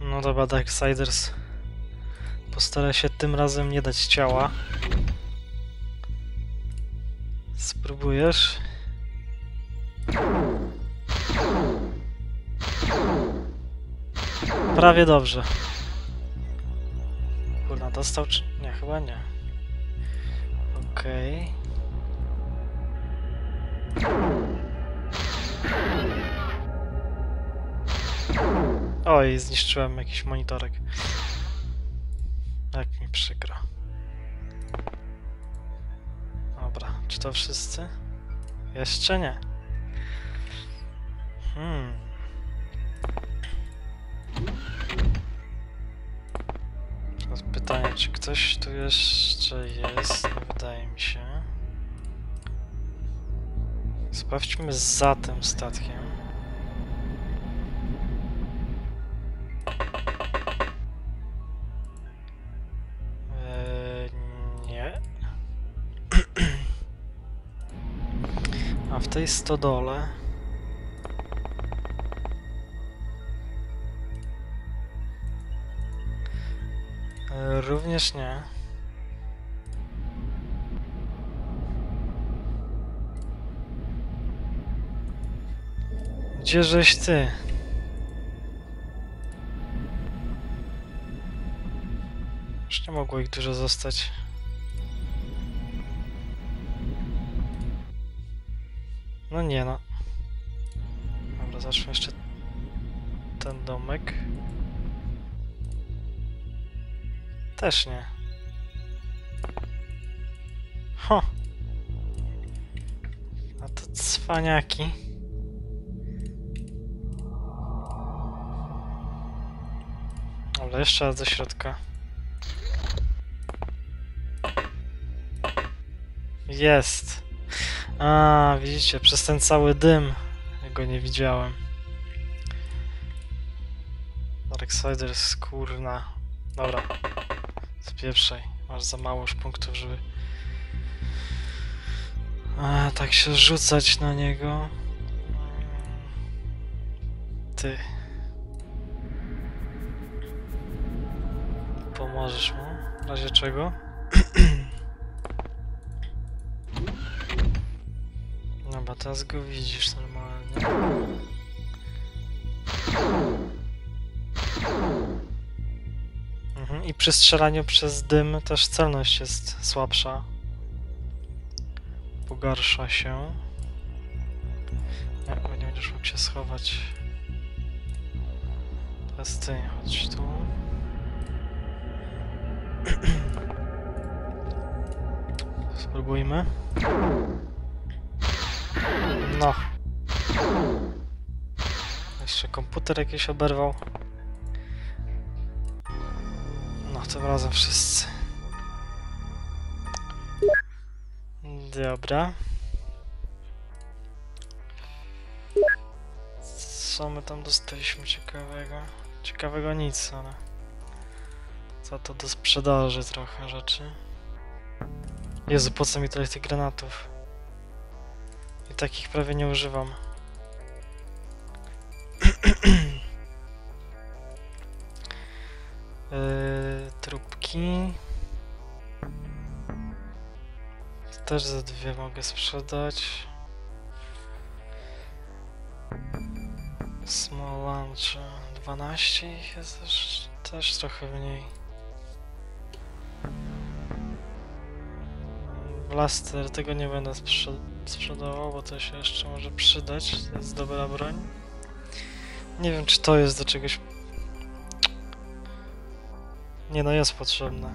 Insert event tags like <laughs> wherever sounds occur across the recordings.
No dobra, Darksiders. Postaraj się tym razem nie dać ciała. Spróbujesz? Prawie dobrze. Kurna, dostał czy... Nie, chyba nie. Okej. Oj, zniszczyłem jakiś monitorek. Jak mi przykro. Dobra, czy to wszyscy? Jeszcze nie. Hmm. Teraz pytanie, czy ktoś tu jeszcze jest? Nie wydaje mi się. Sprawdźmy za tym statkiem. Tej stodole... E, Również nie. Gdzieżeś ty? Już nie mogło ich dużo zostać. Nie no. Dobra, zacznę jeszcze ten domek. Też nie. Ho! A to cwaniaki. Ale jeszcze raz do środka. Jest. A, widzicie, przez ten cały dym go nie widziałem. Darksiders, kurna. Dobra. Spieprzaj. Masz za mało już punktów, żeby... A, tak się rzucać na niego. Ty. Pomożesz mu? W razie czego? <clears throat> Teraz go widzisz normalnie. Mhm. I przy strzelaniu przez dym też celność jest słabsza. Pogarsza się. Jak nie będziesz mógł się schować. Teraz ty, chodź tu. <clears throat> Spróbujmy. No. Jeszcze komputer jakiś oberwał. No, tym razem wszyscy. Dobra. Co my tam dostaliśmy ciekawego? Ciekawego nic, ale... Za to do sprzedaży trochę rzeczy. Jezu, po co mi tyle tych granatów? Takich prawie nie używam. <clears throat> Yy, trupki. Też za dwie mogę sprzedać. Small lunch 12 ich jest też, też trochę mniej. Blaster tego nie będę sprze- sprzedawał, bo to się jeszcze może przydać. To jest dobra broń. Nie wiem, czy to jest do czegoś. Nie, no jest potrzebne.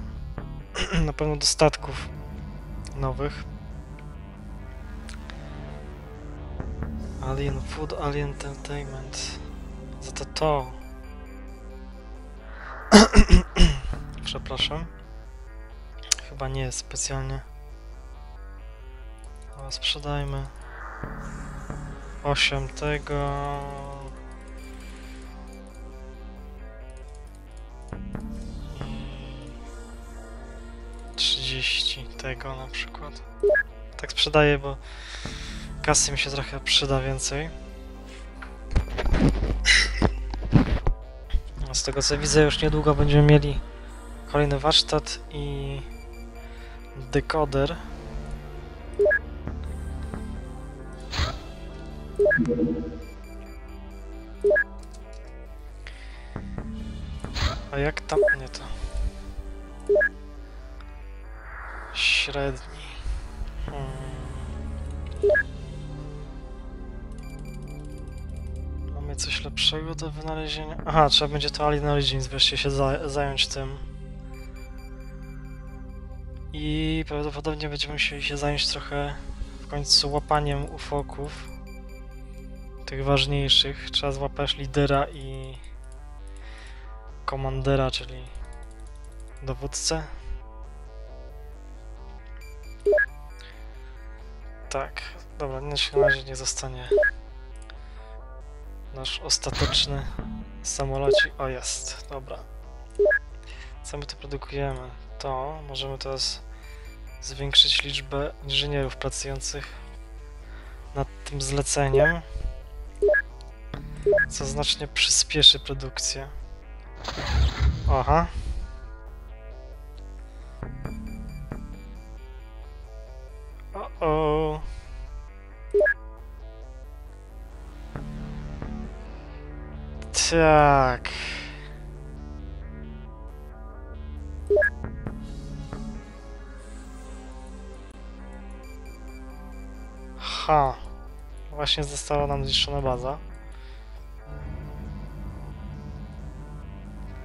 <clears throat> Na pewno do statków nowych. Alien Food, Alien Entertainment. Za to to. <clears throat> Przepraszam. Chyba nie jest specjalnie. Sprzedajmy. 8 tego. I 30 tego na przykład. Tak sprzedaję, bo kasy mi się trochę przyda więcej. Z tego co widzę, już niedługo będziemy mieli kolejny warsztat i dekoder. A jak tam? Nie to. Średni. Hmm. Mamy coś lepszego do wynalezienia? Aha, trzeba będzie to Alien Origins wreszcie się za zająć tym. I prawdopodobnie będziemy musieli się zająć trochę w końcu łapaniem ufoków. Tych ważniejszych. Trzeba złapać lidera i komandera, czyli dowódcę. Tak, dobra, na razie nie zostanie nasz ostateczny samolocik. O, jest, dobra. Co my tu produkujemy? To możemy teraz zwiększyć liczbę inżynierów pracujących nad tym zleceniem, co znacznie przyspieszy produkcję. Aha. O-o. Tak. Ha. Właśnie została nam zniszczona baza.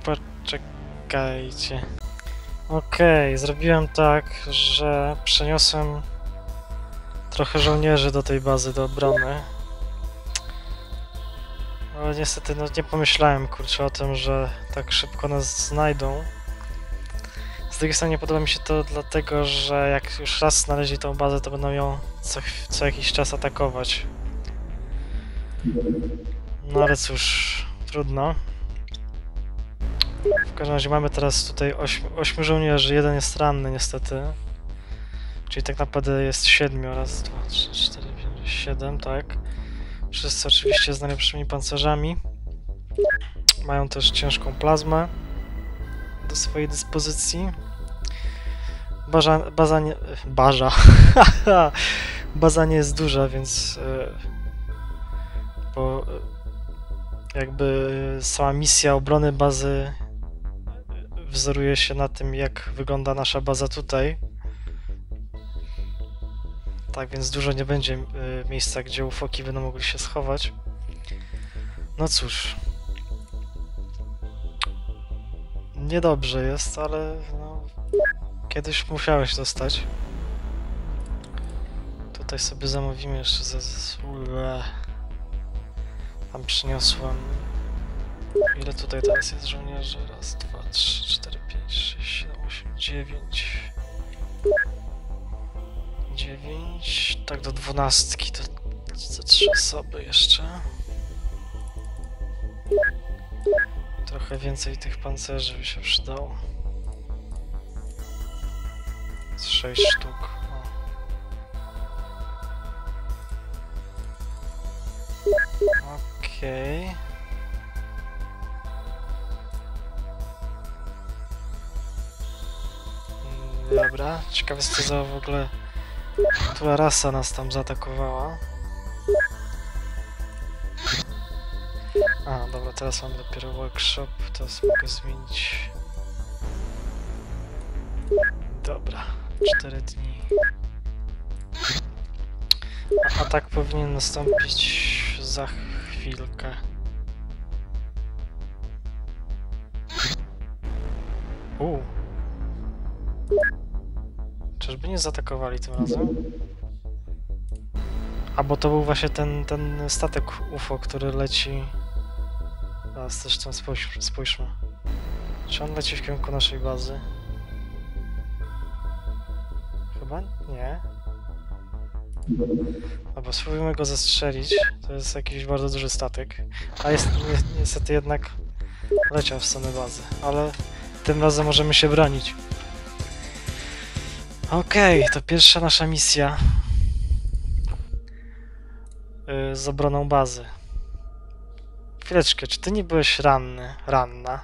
Poczekajcie. Okej, zrobiłem tak, że przeniosłem trochę żołnierzy do tej bazy do obrony. Ale niestety no, nie pomyślałem kurczę o tym, że tak szybko nas znajdą. Z drugiej strony nie podoba mi się to dlatego, że jak już raz znaleźli tą bazę, to będą ją co, co jakiś czas atakować. No ale cóż, trudno. W każdym razie mamy teraz tutaj 8, 8 żołnierzy, jeden jest ranny niestety. Czyli tak naprawdę jest 7, raz, 2, 3, 4, 5, 7, tak. Wszyscy oczywiście z najlepszymi pancerzami. Mają też ciężką plazmę do swojej dyspozycji. Baza, baza nie... Baza. <laughs> baza nie jest duża, więc... Bo jakby sama misja obrony bazy wzoruje się na tym, jak wygląda nasza baza tutaj. Tak więc dużo nie będzie y, miejsca, gdzie ufoki będą mogli się schować. No cóż. Niedobrze jest, ale no, kiedyś musiałeś dostać. Tutaj sobie zamówimy jeszcze zasługę. Tam przyniosłem. Ile tutaj teraz jest żołnierzy? Raz, dwa, trzy, cztery, pięć, sześć, siedem, osiem, dziewięć. 9, tak do dwunastki, to te trzy osoby jeszcze. Trochę więcej tych pancerzy by się przydało. Z 6 sztuk. Okej. Okay. Dobra, ciekawe co za w ogóle która rasa nas tam zaatakowała. A, dobra, teraz mam dopiero workshop, teraz mogę zmienić. Dobra, 4 dni. A atak powinien nastąpić za chwilkę. Uuu. Czyżby nie zaatakowali tym razem? Albo to był właśnie ten, ten statek UFO, który leci... Teraz zresztą spójrz. Czy on leci w kierunku naszej bazy? Chyba nie. Dobra, spróbujmy go zestrzelić. To jest jakiś bardzo duży statek. A jest ni niestety jednak leciał w stronę bazy. Ale tym razem możemy się bronić. Okej, to pierwsza nasza misja yy, z obroną bazy. Chwileczkę, czy ty nie byłeś ranny? Ranna?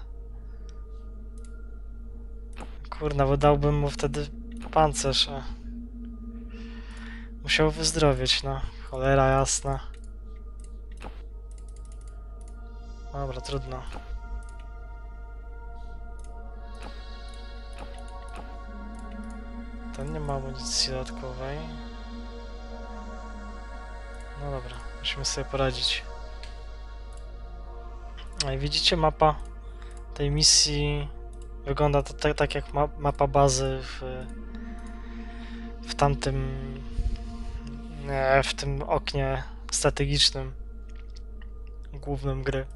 Kurna, bo dałbym mu wtedy pancerz, a... Musiał wyzdrowieć, no. Cholera jasna. Dobra, trudno. Ten nie ma amunicji dodatkowej. No dobra, musimy sobie poradzić. No i widzicie mapa tej misji wygląda to tak, tak jak ma, mapa bazy w, w tamtym w tym oknie strategicznym głównym gry.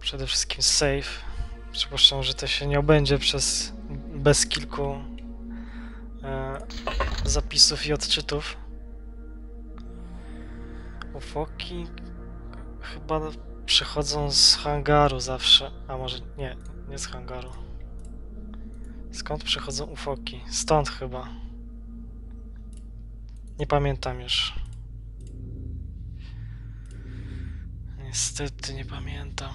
Przede wszystkim save. Przypuszczam, że to się nie obędzie przez bez kilku e, zapisów i odczytów. Ufoki chyba przychodzą z hangaru zawsze. A może nie, nie z hangaru. Skąd przychodzą ufoki? Stąd chyba. Nie pamiętam już. Niestety nie pamiętam.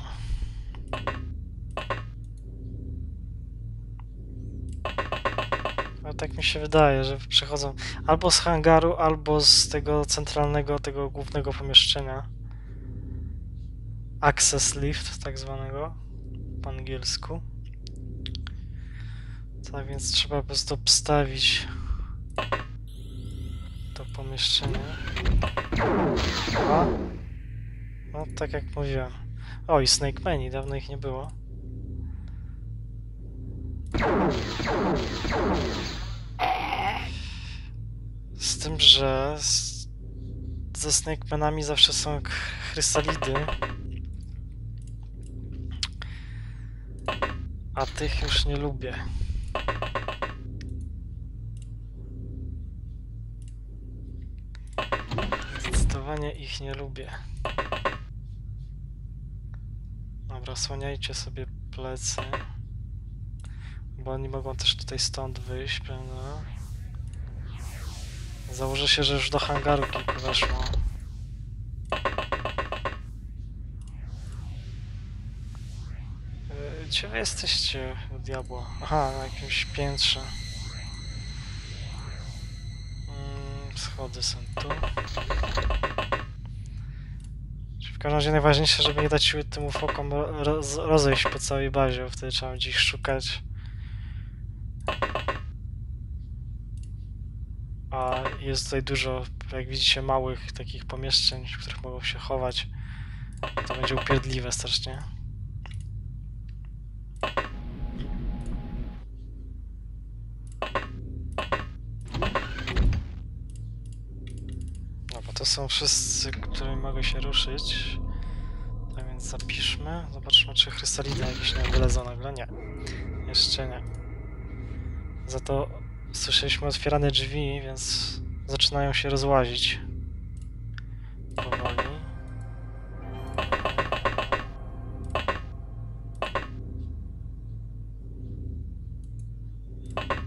Tak mi się wydaje, że przychodzą albo z hangaru, albo z tego centralnego, tego głównego pomieszczenia. Access lift, tak zwanego po angielsku. Tak więc trzeba prostu obstawić to pomieszczenie. A? No, tak jak mówiłem. O, i Snake Mani, dawno ich nie było. Z tym, że ze Snake Manami zawsze są chrysalidy. A tych już nie lubię. Zdecydowanie ich nie lubię. Dobra, słaniajcie sobie plecy. Bo oni mogą też tutaj stąd wyjść, prawda? Założę się, że już do hangaru kilku weszło. E, Gdzie wy jesteście, u diabła? Aha, na jakimś piętrze. Mm, schody są tu. W każdym razie najważniejsze, żeby nie dać siły tym ufokom ro- roz, rozejść po całej bazie, bo wtedy trzeba będzie ich szukać. A jest tutaj dużo, jak widzicie, małych takich pomieszczeń, w których mogą się chować. To będzie upierdliwe strasznie. No bo to są wszyscy, którymi mogę się ruszyć. Tak więc zapiszmy. Zobaczmy, czy chrystaliny jakieś nie wylezą nagle. Nie. Jeszcze nie. Za to słyszeliśmy otwierane drzwi, więc zaczynają się rozłazić. Powoli.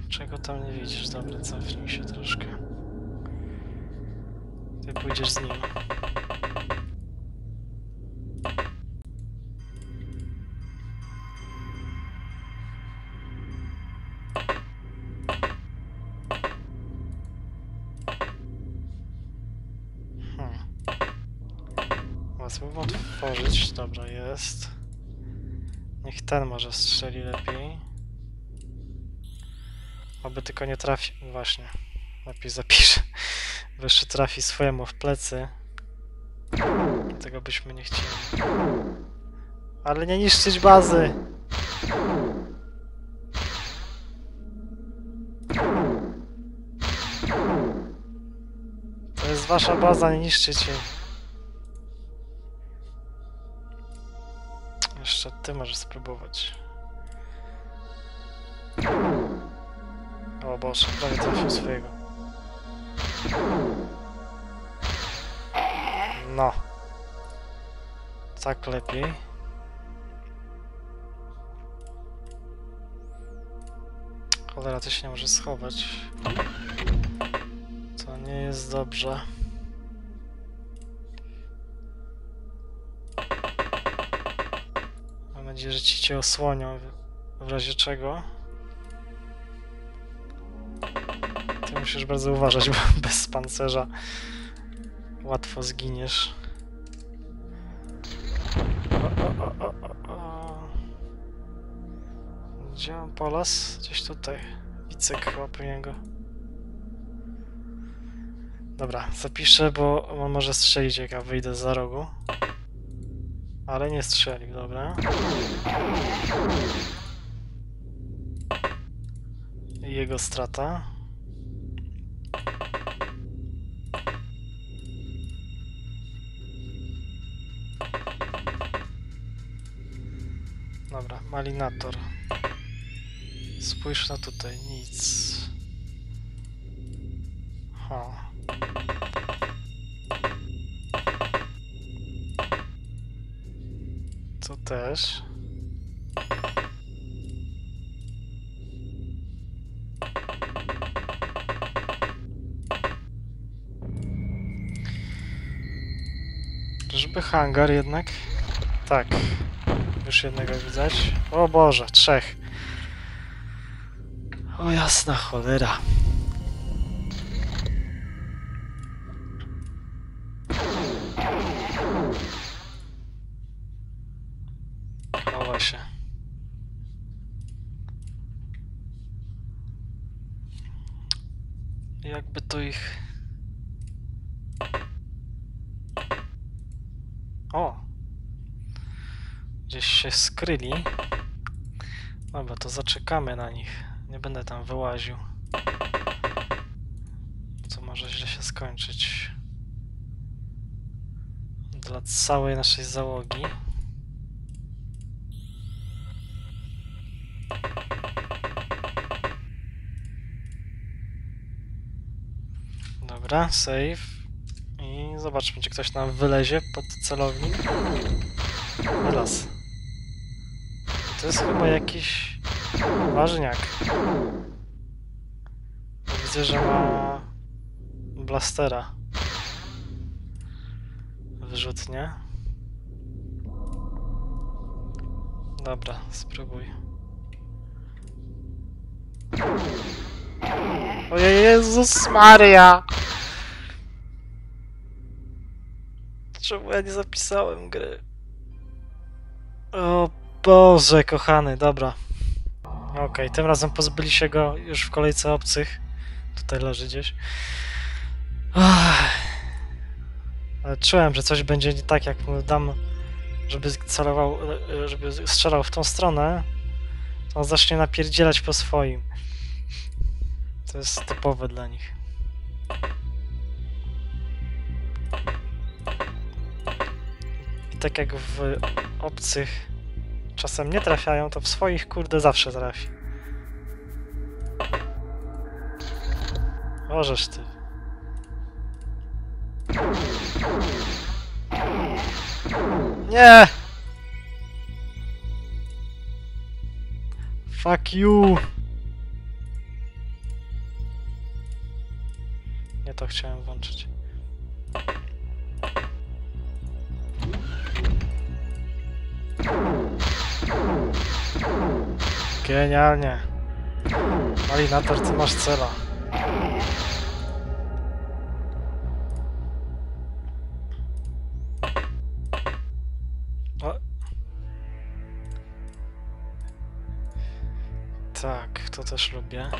Czego tam nie widzisz? Dobra, cofnij się troszkę. Ty pójdziesz z nim. Dobra, jest. Niech ten może strzeli lepiej. Oby tylko nie trafi. Właśnie. Lepiej zapiszę. <laughs> Jeszcze trafi swojemu w plecy. Tego byśmy nie chcieli. Ale nie niszczyć bazy! To jest wasza baza, nie niszczyć ty możesz spróbować. O Boże, prawie trafił swojego. No. Tak lepiej. Cholera, ty się nie może schować. To nie jest dobrze. Nadzieję, że ci cię osłonią w- razie czego. Ty musisz bardzo uważać, <laughs> bo bez pancerza łatwo zginiesz. O, o, o. Gdzie mam polas? Gdzieś tutaj. Wicek chyba powinien go. Dobra, zapiszę, bo on może strzelić jak ja wyjdę za rogu. Ale nie strzelił, dobra. Jego strata. Dobra, malinator. Spójrz na tutaj, nic. To też. Czyżby hangar jednak? Tak. Już jednego widać. O Boże, trzech. O jasna cholera. Jakby to ich... O! Gdzieś się skryli. Dobra, to zaczekamy na nich. Nie będę tam wyłaził. Co może źle się skończyć. Dla całej naszej załogi. Dobra, save. I zobaczmy, czy ktoś nam wylezie pod celownik. Teraz. To jest chyba jakiś ważniak. Widzę, że ma blastera. Wyrzutnie. Dobra, spróbuj. Ojej, Jezus Maria! Czemu ja nie zapisałem gry? O Boże, kochany, dobra. Okej, tym razem pozbyli się go już w kolejce obcych. Tutaj leży gdzieś. Ale czułem, że coś będzie nie tak, jak mu dam, żeby celował, żeby strzelał w tą stronę, to on zacznie napierdzielać po swoim. To jest typowe dla nich. Tak jak w obcych czasem nie trafiają, to w swoich kurde zawsze trafi. Możesz ty. Nie! Fuck you! Nie to chciałem włączyć. Genialnie. Malinator, ty masz cela. O. Tak, to też lubię.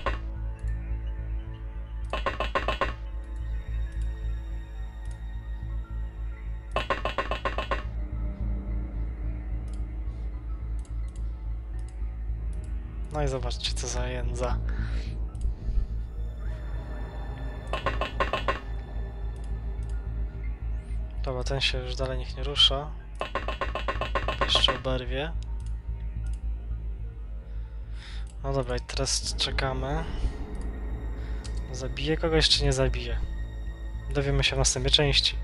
No i zobaczcie co za jędza. Dobra, ten się już dalej niech nie rusza. Jeszcze oberwie. No dobra, i teraz czekamy. Zabije kogoś czy nie zabije? Dowiemy się w następnej części.